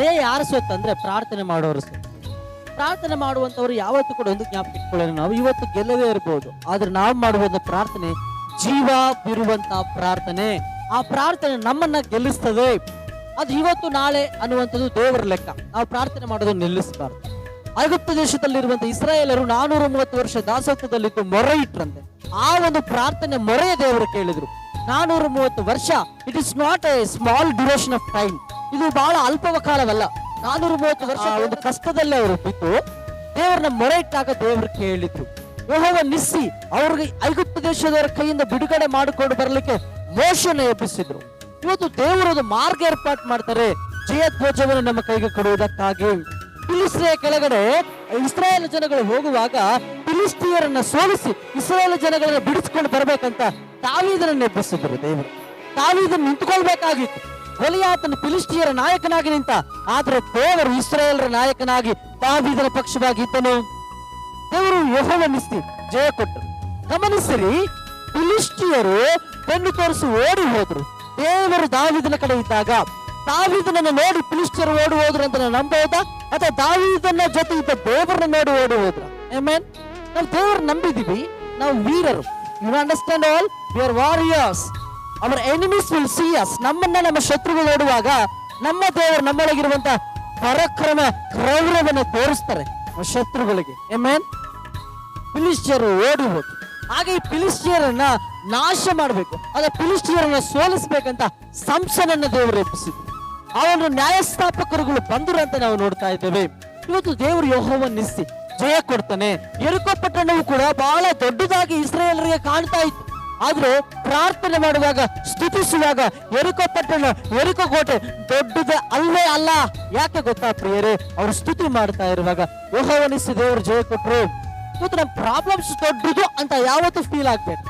ದೇಹ ಯಾರು ಸ್ವತ್ತು ಅಂದ್ರೆ ಪ್ರಾರ್ಥನೆ ಮಾಡೋರು ಸ್ವತ್ತು ಪ್ರಾರ್ಥನೆ ಮಾಡುವಂತವರು ಯಾವತ್ತೂ ಕೂಡ ಒಂದು ಜ್ಞಾಪಕ ಇಟ್ಕೊಳ್ಳೋಣ ನಾವು. ಇವತ್ತು ಗೆಲ್ಲವೇ ಇರಬಹುದು ಆದ್ರೆ ನಾವು ಮಾಡುವಂತ ಪ್ರಾರ್ಥನೆ ಜೀವ ಬಿರುವಂತ ಪ್ರಾರ್ಥನೆ. ಆ ಪ್ರಾರ್ಥನೆ ನಮ್ಮನ್ನ ಗೆಲ್ಲಿಸ್ತದೆ. ಅದು ಇವತ್ತು ನಾಳೆ ಅನ್ನುವಂಥದ್ದು ದೇವರ ಲೆಕ್ಕ. ನಾವು ಪ್ರಾರ್ಥನೆ ಮಾಡೋದನ್ನು ನಿಲ್ಲಿಸಬಾರ್ದು. ಐಗುಪ್ತ ದೇಶದಲ್ಲಿರುವಂತ ಇಸ್ರಾಯೇಲರು ನಾನೂರ ಮೂವತ್ತು ವರ್ಷ ದಾಸತ್ವದಲ್ಲಿದ್ದು ಮೊರೆ ಇಟ್ರಂತೆ. ಆ ಒಂದು ಪ್ರಾರ್ಥನೆ ಮೊರೆಯ ದೇವರು ಕೇಳಿದ್ರು. ನಾನೂರ ಮೂವತ್ತು ವರ್ಷ it is not a small duration of time ಇದು ಬಹಳ ಅಲ್ಪವ ಕಾಲವಲ್ಲ ನಾನೂರ ಮೂವತ್ತು ವರ್ಷ ಒಂದು ಕಷ್ಟದಲ್ಲೇ ಅವರು ಬಿದ್ದು ದೇವರನ್ನ ಮೊರೆ ಇಟ್ಟಾಗ ದೇವರು ಕೇಳಿದ್ರು. ಯೋಹವ ನಿಸ್ಸಿ ಅವ್ರಿಗೆ ಐಗುಪ್ತ ದೇಶದವರ ಕೈಯಿಂದ ಬಿಡುಗಡೆ ಮಾಡಿಕೊಂಡು ಬರಲಿಕ್ಕೆ ಮೋಶನ ಎಬ್ಬಿಸಿದ್ರು ಇವತ್ತು ದೇವರು ಒಂದು ಮಾರ್ಗ ಏರ್ಪಾಟ್ ಮಾಡ್ತಾರೆ. ಜಯಧ್ವಜವನ್ನು ನಮ್ಮ ಕೈಗೆ ಕೊಡುವುದಕ್ಕಾಗಿ. ಫಿಲಿಸ್ತಿಯ ಕೆಳಗಡೆ ಇಸ್ರಾಯೇಲ್ ಜನಗಳು ಹೋಗುವಾಗ ಫಿಲಿಸ್ತಿಯರನ್ನ ಸೋಲಿಸಿ ಇಸ್ರಾಯೇಲ್ ಜನಗಳನ್ನ ಬಿಡಿಸ್ಕೊಂಡು ಬರ್ಬೇಕಂತ ತಾವೀದನ್ನ ಎಬ್ಬಿಸಿದ್ರು ದೇವರು. ತಾವೀದನ್ ನಿಂತ್ಕೊಳ್ಬೇಕಾಗಿತ್ತು. ಗೊಲಿಯಾತನ ಫಿಲಿಸ್ಟಿಯರ ನಾಯಕನಾಗಿ ನಿಂತ, ಆದರೆ ದೇವರು ಇಸ್ರಾಯೇಲರ ನಾಯಕನಾಗಿ ತಾವೀದನ ಪಕ್ಷವಾಗಿ ಇದ್ದನು. ದೇವರು ಯಹೋವನಿಸ್ತಿ ಜಯ ಕೊಟ್ಟರು. ಗಮನಿಸಿರಿ, ಫಿಲಿಸ್ಟಿಯರು ಬೆನ್ನು ತೋರಿಸಿ ಓಡಿ ಹೋದ್ರು. ದೇವರು ದಾವಿದನ ಕಡೆ ಇದ್ದಾಗ, ದಾವಿದನನ್ನು ನೋಡಿ ಫಿಲಿಸ್ಟಿಯರು ಓಡಿ ಹೋದ್ರು ಅಂತ ನಾವು ಅಥವಾ ದಾವಿದನ ಜೊತೆ ಇದ್ದ ದೇವರನ್ನ ನೋಡಿ ಓಡಿ ಹೋದ್ರ? ಏಮೇನ್ ನಾವು ದೇವರನ್ನ ನಂಬಿದೀವಿ ನಾವು ವೀರರು. You understand all we are warriors ಅವರ ಎನಿಮೀಸ್ ವಿಲ್ ಸಿ ಅಸ್ ನಮ್ಮನ್ನ ನಮ್ಮ ಶತ್ರುಗಳು ನೋಡುವಾಗ ನಮ್ಮ ದೇವರು ನಮ್ಮೊಳಗಿರುವಂತ ಪರಾಕ್ರಮ ಕ್ರೌರವನ್ನು ತೋರಿಸ್ತಾರೆ ಶತ್ರುಗಳಿಗೆ. ಆಮೇನ್ ಫಿಲಿಸ್ಟಿಯರು ಓಡಿ ಹೋದ್ರು ಹಾಗೆ ಈ ಪಿಲಿಸ್ಟಿಯರನ್ನ ನಾಶ ಮಾಡಬೇಕು. ಅದ ಫಿಲಿಸ್ಟಿಯರನ್ನ ಸೋಲಿಸಬೇಕಂತ ಸಂಸನನ್ನ ದೇವರು ಎಬ್ಬಿಸಿದ್ರು ಆ ಒಂದು ನ್ಯಾಯಸ್ಥಾಪಕರುಗಳು ಬಂದರು ಅಂತ ನಾವು ನೋಡ್ತಾ ಇದ್ದೇವೆ. ಇವತ್ತು ದೇವರು ಯೋಹವನ್ನಿಸಿ ಜಯ ಕೊಡ್ತಾನೆ. ಎರುಕೋ ಪಟ್ಟಣವು ಕೂಡ ಬಹಳ ದೊಡ್ಡದಾಗಿ ಇಸ್ರೇಲರಿಗೆ ಕಾಣ್ತಾ ಇತ್ತು. ಆದ್ರೆ ಪ್ರಾರ್ಥನೆ ಮಾಡುವಾಗ, ಸ್ತುತಿಸುವಾಗ ಎರಿಕೋ ಪಟ್ಟಣ ಎರಿಕೋ ಕೋಟೆ ದೊಡ್ಡದ ಅಲ್ಲೇ ಅಲ್ಲ. ಯಾಕೆ ಗೊತ್ತಾ ಪ್ರಿಯರೇ? ಅವರು ಸ್ತುತಿ ಮಾಡ್ತಾ ಇರುವಾಗ ಊಹವನಿಸಿ ದೇವರು ಜಯ ಕೊಟ್ರು ಮತ್ತು ನಮ್ಮ ಪ್ರಾಬ್ಲಮ್ಸ್ ದೊಡ್ಡದು ಅಂತ ಯಾವತ್ತೂ ಫೀಲ್ ಆಗ್ಬೇಕು.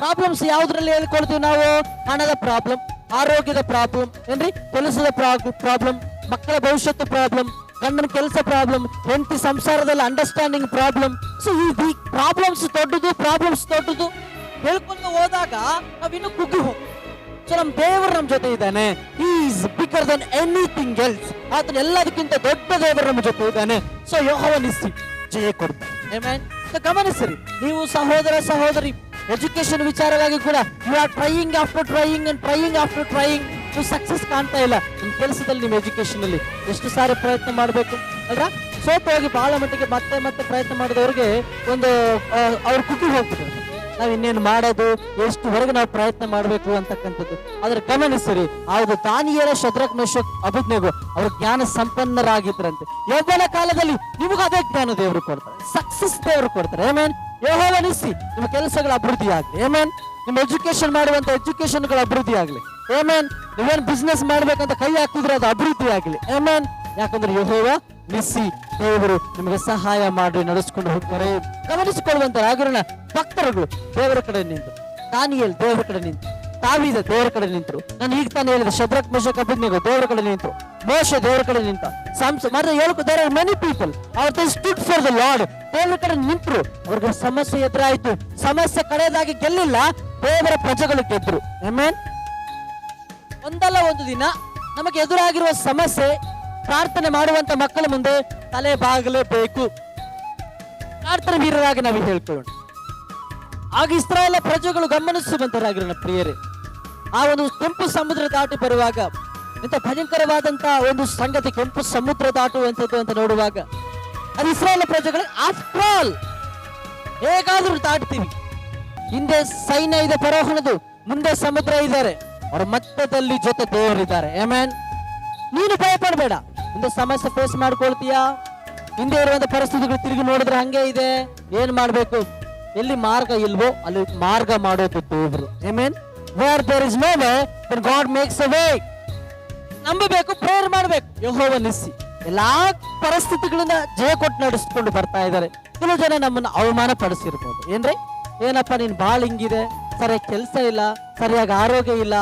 ಪ್ರಾಬ್ಲಮ್ಸ್ ಯಾವ್ದ್ರಲ್ಲಿ ಹೇಳ್ಕೊಳ್ತೀವಿ ನಾವು? ಹಣದ ಪ್ರಾಬ್ಲಮ್, ಆರೋಗ್ಯದ ಪ್ರಾಬ್ಲಮ್, ಏನ್ರಿ? ಕೆಲಸದ ಪ್ರಾಬ್ಲಮ್, ಮಕ್ಕಳ ಭವಿಷ್ಯತ್ತು ಪ್ರಾಬ್ಲಮ್, ಗಂಡನ ಕೆಲಸ ಪ್ರಾಬ್ಲಮ್, ಹೆಂಡತಿ ಸಂಸಾರದಲ್ಲಿ ಅಂಡರ್ಸ್ಟ್ಯಾಂಡಿಂಗ್ ಪ್ರಾಬ್ಲಮ್. ಸೊ ಈ ಪ್ರಾಬ್ಲಮ್ಸ್ ದೊಡ್ಡದು ಪ್ರಾಬ್ಲಮ್ಸ್ ದೊಡ್ಡದು. ಹೇಳ್ಕೊಂಡು ಹೋದಾಗ ನಾವಿನ್ನು ಕುಗ್ಗಿ. ಹೋಗ್ತೀವಿ ಸೊ ನಮ್ಮ ದೇವರು ನಮ್ಮ ಜೊತೆ ಇದ್ದಾನೆ. Is bigger than anything else ಆತನ ಎಲ್ಲದಕ್ಕಿಂತ ದೊಡ್ಡ ದೇವರು ನಮ್ಮ ಜೊತೆ ಇದ್ದಾನೆ. ಸೊ ಯೋಹವನಿಸಿ ಜಯ ಕೊಡ್ತಾನೆ ಗಮನಿಸಿರಿ. ನೀವು ಸಹೋದರ, ಸಹೋದರಿ ಎಜುಕೇಶನ್ ವಿಚಾರವಾಗಿ ಕೂಡ you are trying after trying and trying after trying ನೀವು ಸಕ್ಸಸ್ ಕಾಣ್ತಾ ಇಲ್ಲ. ನಿಮ್ಮ ಕೆಲಸದಲ್ಲಿ, ನಿಮ್ಮ ಎಜುಕೇಶನ್ ಅಲ್ಲಿ ಎಷ್ಟು ಸಾರಿ ಪ್ರಯತ್ನ ಮಾಡಬೇಕು ಅಲ್ವಾ ಸೋತು ಹೋಗಿ ಬಹಳ ಮಟ್ಟಿಗೆ ಮತ್ತೆ ಮತ್ತೆ ಪ್ರಯತ್ನ ಮಾಡಿದವ್ರಿಗೆ ಒಂದು ಅವ್ರ ಕುಗ್ಗಿ ಹೋಗ್ಬಿಡ್ತಾರೆ ನಾವ್ ಇನ್ನೇನು ಮಾಡೋದು? ಎಷ್ಟು ಹೊರಗೆ ನಾವು ಪ್ರಯತ್ನ ಮಾಡಬೇಕು ಅಂತಕ್ಕಂಥದ್ದು. ಆದ್ರೆ ಗಮನಿಸಿರಿ ಹೌದು ದಾನಿಯರ ಶದ್ರಕ್, ಮೇಶಕ್ ಅಭಿಜ್ಞೆಗೂ ಅವರು ಜ್ಞಾನ ಸಂಪನ್ನರಾಗಿದ್ರಂತೆ. ಯೌವನ ಕಾಲದಲ್ಲಿ ನಿಮಗೂ ಅದೇ ಜ್ಞಾನ ದೇವರು ಕೊಡ್ತಾರೆ. ಸಕ್ಸಸ್ ದೇವರು ಕೊಡ್ತಾರೆ. ಏಮೇನ್ ಯೋಹೋವನಿಸಿ ನಿಮ್ಮ ಕೆಲಸಗಳ ಅಭಿವೃದ್ಧಿ ಆಗಲಿ. ಏಮೇನ್ ನಿಮ್ಮ ಎಜುಕೇಶನ್ ಮಾಡುವಂತ ಎಜುಕೇಶನ್ಗಳ ಅಭಿವೃದ್ಧಿ ಆಗಲಿ. ಏಮೇನ್ ನೀವೇನ್ ಬಿಸ್ನೆಸ್ ಮಾಡ್ಬೇಕಂತ ಕೈ ಹಾಕಿದ್ರೆ ಅದು ಅಭಿವೃದ್ಧಿ ಆಗಲಿ. ಏಮೇನ್ ಯಾಕಂದ್ರೆ ಯಹೋವ ನಿಸಿ ದೇವರು ನಿಮಗೆ ಸಹಾಯ ಮಾಡಿ ನಡೆಸ್ಕೊಂಡು ಹೋಗ್ತಾರೆ. ಗಮನಿಸಿಕೊಳ್ಳುವಂತರಾಗಿರೋಣ ಭಕ್ತರುಗಳು ದೇವರ ಕಡೆ ನಿಂತು, ದಾನಿಯಲ್ ದೇವರ ಕಡೆ ನಿಂತು, ತಾವೀದ ದೇವರ ಕಡೆ ನಿಂತರು, ನಾನು ಈಗ ತಾನೇ ಹೇಳಿದ ಶಬ್ರಕ್ ಮಶಕ್ ಅಭಿಜ್ಞೆಗೂ ದೇವರ ಕಡೆ ನಿಂತರು ಮೋಶ ದೇವರ ಕಡೆ ನಿಂತ ಸಂಸ ಮತ್ತೆ ಹೇಳ್ಕೊ ದೇರ್ ಆರ್ ಮೆನಿ ಪೀಪಲ್ ಅವ್ರ they stood for the Lord ದೇವರ ಕಡೆ ನಿಂತರು. ಅವ್ರಿಗೆ ಸಮಸ್ಯೆ ಎದುರಾಯ್ತು. ಸಮಸ್ಯೆ ಕಡೆಯದಾಗಿ ಗೆಲ್ಲಿಲ್ಲ. ದೇವರ ಪ್ರಜೆಗಳು ಗೆದ್ರು. ಆಮೇನ್ ಒಂದಲ್ಲ ಒಂದು ದಿನ ನಮಗೆ ಎದುರಾಗಿರುವ ಸಮಸ್ಯೆ, ಪ್ರಾರ್ಥನೆ ಮಾಡುವಂತ ಮಕ್ಕಳ ಮುಂದೆ ತಲೆ ಬಾಗಲೇಬೇಕು. ಪ್ರಾರ್ಥನೆ ವೀರರಾಗಿ ನಾವು ಹೇಳ್ಕೊಳ್ಳೋಣ. ಆಗ ಇಸ್ರಾಯೇಲ ಪ್ರಜೆಗಳು ಗಮನಿಸುವಂತರಾಗಿರೋಣ ಪ್ರಿಯರೇ. ಆ ಒಂದು ಕೆಂಪು ಸಮುದ್ರ ದಾಟಿ ಬರುವಾಗ, ಇಂಥ ಭಯಂಕರವಾದಂತಹ ಒಂದು ಸಂಗತಿ ಕೆಂಪು ಸಮುದ್ರ ದಾಟುವಂಥದ್ದು ಅಂತ ನೋಡುವಾಗ, ಅದು ಇಸ್ರಾಯೇಲ್ ಪ್ರಜೆಗಳು ಆಫ್ಟರ್ ಆಲ್ ಹೇಗಾದ್ರೂ ದಾಟ್ತೀವಿ. ಹಿಂದೆ ಸೈನ್ಯ ಇದೆ ಪರೋಹಣದು ಮುಂದೆ ಸಮುದ್ರ ಇದ್ದಾರೆ. ಅವರ ಮಟ್ಟದಲ್ಲಿ ಜೊತೆ ದೇವರಿದ್ದಾರೆ. ಏಮ್ಯಾನ್ ನೀನು ಭಯ ಪಡಬೇಡ ಹಿಂದೆ ಸಮಸ್ಯೆ ಫೇಸ್ ಮಾಡ್ಕೊಳ್ತೀಯಾ? ಹಿಂದೆ ಇರುವಂತ ಪರಿಸ್ಥಿತಿಗಳು ತಿರುಗಿ ನೋಡಿದ್ರೆ ಹಂಗೆ ಇದೆ. ಏನ್ ಮಾಡ್ಬೇಕು? ಎಲ್ಲಿ ಮಾರ್ಗ ಇಲ್ವೋ ಅಲ್ಲಿ ಮಾರ್ಗ ಮಾಡೋದು ದೇವರು amen where there is no way then God makes a way ನಂಬಬೇಕು ಪ್ರೇಯರ್ ಮಾಡಬೇಕು. ಯಹೋವ ನಿಸ್ಸಿ ಎಲ್ಲಾ ಪರಿಸ್ಥಿತಿಗಳನ್ನ ಜಯ ಕೊಟ್ಟು ನಡೆಸ್ಕೊಂಡು ಬರ್ತಾ ಇದ್ದಾರೆ. ಕೆಲವು ಜನ ನಮ್ಮನ್ನ ಅವಮಾನ ಪಡಿಸಿರ್ಬೋದು ಏನ್ರಿ? ಏನಪ್ಪ, ನೀನ್ ಬಾಳ್ ಹಿಂಗಿದೆ, ಸರಿಯಾಗಿ ಕೆಲಸ ಇಲ್ಲ, ಸರಿಯಾಗಿ ಆರೋಗ್ಯ ಇಲ್ಲ.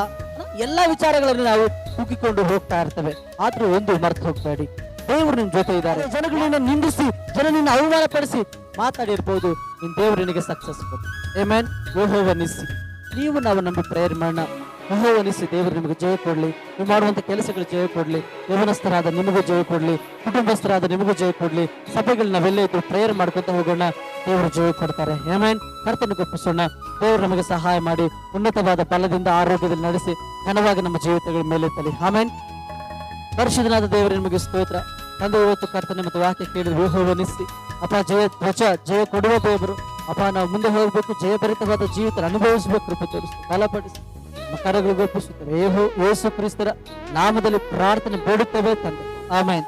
ಎಲ್ಲಾ ವಿಚಾರಗಳನ್ನು ನಾವು ಹುಗ್ಗಿಕೊಂಡು ಹೋಗ್ತಾ ಇರ್ತವೆ. ಆದ್ರೂ ಒಂದು ಮರ್ತು ಹೋಗ್ಬೇಡಿ. ದೇವರು ನಿಮ್ ಜೊತೆ ಇದ್ದಾರೆ. ಜನಗಳನ್ನ ನಿಂದಿಸಿ ಜನ ನಿನ್ನ ಅವಮಾನ ಪಡಿಸಿ ಮಾತಾಡಿರ್ಬೋದು. ನಿನ್ನ ದೇವರು ನಿನಗೆ ಸಕ್ಸಸ್ ಏಮೇನ್ ಓಹೋವನಿಸಿ ನೀವು ನಾವು ನಂಬಿ ಪ್ರೇಯರ್ ಮಾಡೋಣ. ಓಹೋವನಿಸಿ ದೇವರು ನಿಮಗೆ ಜಯ ಕೊಡಲಿ. ನೀವು ಮಾಡುವಂತ ಕೆಲಸಗಳು ಜಯ ಕೊಡಲಿ. ಯವನಸ್ಥರಾದ ನಿಮಗೂ ಜಯ ಕೊಡಲಿ. ಕುಟುಂಬಸ್ಥರಾದ ನಿಮಗೂ ಜಯ ಕೊಡಲಿ. ಸಭೆಗಳು ನಾವೆಲ್ಲ ಇದ್ದು ಪ್ರೇಯರ್ ಮಾಡ್ಕೊತ ಹೋಗೋಣ. ದೇವರು ಜಯ ಕೊಡ್ತಾರೆ. ಏಮೇನ್ ಕರ್ತನ ಗೊಪ್ಪಿಸೋಣ ದೇವರು ನಮಗೆ ಸಹಾಯ ಮಾಡಿ, ಉನ್ನತವಾದ ಬಲದಿಂದ ಆರೋಗ್ಯದಲ್ಲಿ ನಡೆಸಿ, ಘನವಾಗಿ ನಮ್ಮ ಜೀವಿತಗಳ ಮೇಲೆ ತಲಿ. ಆಮೇನ್ ಪರಿಶುದ್ಧನಾದ ದೇವರು, ನಿಮಗೆ ಸ್ತೋತ್ರ. ತಂದೆ ಇವತ್ತು ಕರ್ತನೆ, ಮತ್ತು ವಾಕ್ಯ ಕೇಳಿದ ಯೆಹೋವನಿಸಿ ಅಪ್ಪ ಜಯ ಧ್ವಜ ಜಯ ಕೊಡುವ ದೇವರು. ಅಪ್ಪ, ನಾವು ಮುಂದೆ ಹೋಗ್ಬೇಕು ಜಯಭರಿತವಾದ ಜೀವಿತ ಅನುಭವಿಸಬೇಕು, ಕೃಪೆ ತೋರಿಸಿ ಬಲಪಡಿಸಿ ಕರಗಳು ಕರಗಳಿಗೆ ಒಪ್ಪಿಸುತ್ತೇವೆ ಯೇಸು ಕ್ರಿಸ್ತರ ನಾಮದಲ್ಲಿ ಪ್ರಾರ್ಥನೆ ಬೇಡುತ್ತೇವೆ ತಂದೆ. ಆಮೇನ್.